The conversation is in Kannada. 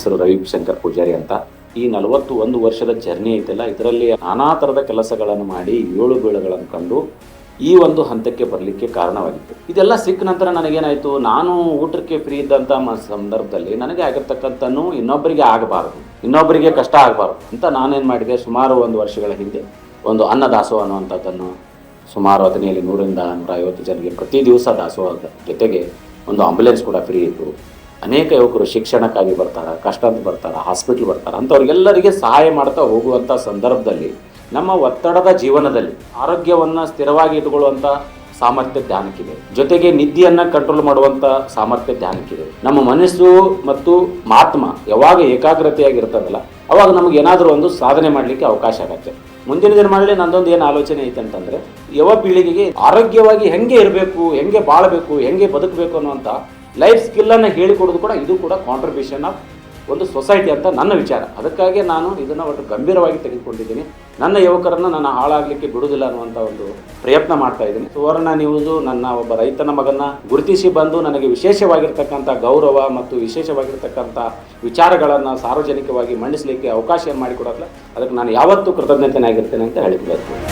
ಹೆಸರು ರವಿಶಂಕರ್ ಪೂಜಾರಿ ಅಂತ. ಈ ನಲವತ್ತು ಒಂದು ವರ್ಷದ ಜರ್ನಿ ಐತಲ್ಲ, ಇದರಲ್ಲಿ ನಾನಾ ಥರದ ಕೆಲಸಗಳನ್ನು ಮಾಡಿ ಏಳು ಬೀಳುಗಳನ್ನು ಕಂಡು ಈ ಒಂದು ಹಂತಕ್ಕೆ ಬರಲಿಕ್ಕೆ ಕಾರಣವಾಗಿತ್ತು. ಇದೆಲ್ಲ ಸಿಕ್ಕ ನಂತರ ನನಗೇನಾಯಿತು, ನಾನು ಊಟಕ್ಕೆ ಫ್ರೀ ಇದ್ದಂಥ ಸಂದರ್ಭದಲ್ಲಿ ನನಗೆ ಆಗಿರ್ತಕ್ಕಂಥನು ಇನ್ನೊಬ್ಬರಿಗೆ ಆಗಬಾರದು, ಇನ್ನೊಬ್ಬರಿಗೆ ಕಷ್ಟ ಆಗಬಾರ್ದು ಅಂತ ನಾನೇನು ಮಾಡಿದೆ, ಸುಮಾರು ಒಂದು ವರ್ಷಗಳ ಹಿಂದೆ ಒಂದು ಅನ್ನ ದಾಸೋಹ ಅನ್ನುವಂಥದ್ದನ್ನು ಸುಮಾರು ಹದಿನೇಳು ನೂರಿಂದ ನೂರ ಐವತ್ತು ಜನರಿಗೆ ಪ್ರತಿ ದಿವಸ ದಾಸೋಹದ ಜೊತೆಗೆ ಒಂದು ಆಂಬ್ಯುಲೆನ್ಸ್ ಕೂಡ ಫ್ರೀ ಇತ್ತು. ಅನೇಕ ಯುವಕರು ಶಿಕ್ಷಣಕ್ಕಾಗಿ ಬರ್ತಾರೆ, ಕಷ್ಟ ಅಂತ ಬರ್ತಾರೆ ಹಾಸ್ಪಿಟ್ಲ್ ಬರ್ತಾರೆ, ಅಂಥವ್ರಿಗೆಲ್ಲರಿಗೆ ಸಹಾಯ ಮಾಡ್ತಾ ಹೋಗುವಂಥ ಸಂದರ್ಭದಲ್ಲಿ, ನಮ್ಮ ಒತ್ತಡದ ಜೀವನದಲ್ಲಿ ಆರೋಗ್ಯವನ್ನು ಸ್ಥಿರವಾಗಿ ಇಟ್ಕೊಳ್ಳುವಂಥ ಸಾಮರ್ಥ್ಯ ಧ್ಯಾನಕ್ಕಿದೆ. ಜೊತೆಗೆ ನಿದ್ದೆಯನ್ನು ಕಂಟ್ರೋಲ್ ಮಾಡುವಂಥ ಸಾಮರ್ಥ್ಯ ಧ್ಯಾನಕ್ಕಿದೆ. ನಮ್ಮ ಮನಸ್ಸು ಮತ್ತು ಮಾತ್ಮ ಯಾವಾಗ ಏಕಾಗ್ರತೆಯಾಗಿರ್ತದಲ್ಲ, ಅವಾಗ ನಮಗೆ ಏನಾದರೂ ಒಂದು ಸಾಧನೆ ಮಾಡಲಿಕ್ಕೆ ಅವಕಾಶ ಆಗತ್ತೆ. ಮುಂದಿನ ದಿನಮಾನದಲ್ಲಿ ನಂದೊಂದು ಏನು ಆಲೋಚನೆ ಐತೆ ಅಂತಂದರೆ, ಯುವ ಪೀಳಿಗೆಗೆ ಆರೋಗ್ಯವಾಗಿ ಹೆಂಗೆ ಇರಬೇಕು, ಹೆಂಗೆ ಬಾಳಬೇಕು, ಹೆಂಗೆ ಬದುಕಬೇಕು ಅನ್ನುವಂಥ ಲೈಫ್ ಸ್ಕಿಲ್ಲನ್ನು ಹೇಳಿಕೊಡೋದು ಕೂಡ ಇದು ಕೂಡ ಕಾಂಟ್ರಿಬ್ಯೂಷನ್ ಆಫ್ ಒಂದು ಸೊಸೈಟಿ ಅಂತ ನನ್ನ ವಿಚಾರ. ಅದಕ್ಕಾಗಿ ನಾನು ಇದನ್ನು ಒಟ್ಟು ಗಂಭೀರವಾಗಿ ತೆಗೆದುಕೊಂಡಿದ್ದೀನಿ. ನನ್ನ ಯುವಕರನ್ನು ನಾನು ಹಾಳಾಗಲಿಕ್ಕೆ ಬಿಡುವುದಿಲ್ಲ ಅನ್ನುವಂಥ ಒಂದು ಪ್ರಯತ್ನ ಮಾಡ್ತಾ ಇದ್ದೀನಿ. ಸುವರ್ಣ ನ್ಯೂಸು ನನ್ನ ಒಬ್ಬ ರೈತನ ಮಗನ ಗುರುತಿಸಿ ಬಂದು ನನಗೆ ವಿಶೇಷವಾಗಿರ್ತಕ್ಕಂಥ ಗೌರವ ಮತ್ತು ವಿಶೇಷವಾಗಿರ್ತಕ್ಕಂಥ ವಿಚಾರಗಳನ್ನು ಸಾರ್ವಜನಿಕವಾಗಿ ಮಂಡಿಸಲಿಕ್ಕೆ ಅವಕಾಶ ಮಾಡಿಕೊಡಲ್ಲ ಅದಕ್ಕೆ ನಾನು ಯಾವತ್ತೂ ಕೃತಜ್ಞತೆನಾಗಿರ್ತೇನೆ ಅಂತ ಹೇಳಿಕೊಳ್ಳಬೇಕು